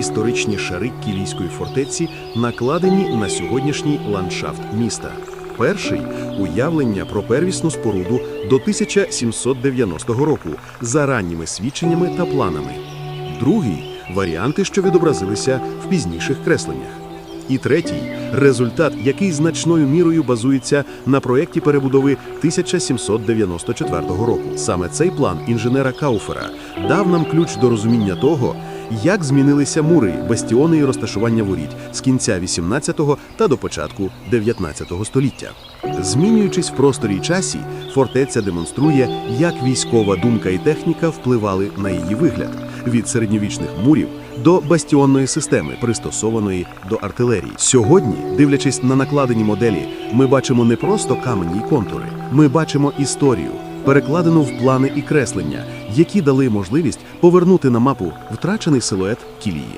історичні шари Кілійської фортеці накладені на сьогоднішній ландшафт міста. Перший уявлення про первісну споруду до 1790 року за ранніми свідченнями та планами. Другий варіанти, що відобразилися в пізніших кресленнях. І третій результат, який значною мірою базується на проєкті перебудови 1794 року. Саме цей план інженера Кауфера дав нам ключ до розуміння того, як змінилися мури, бастіони і розташування воріт з кінця 18-го та до початку 19 століття. Змінюючись в просторі й часі, фортеця демонструє, як військова думка і техніка впливали на її вигляд від середньовічних мурів до бастіонної системи, пристосованої до артилерії. Сьогодні, дивлячись на накладені моделі, ми бачимо не просто камені й контури, ми бачимо історію, перекладену в плани і креслення, які дали можливість повернути на мапу втрачений силует кілії.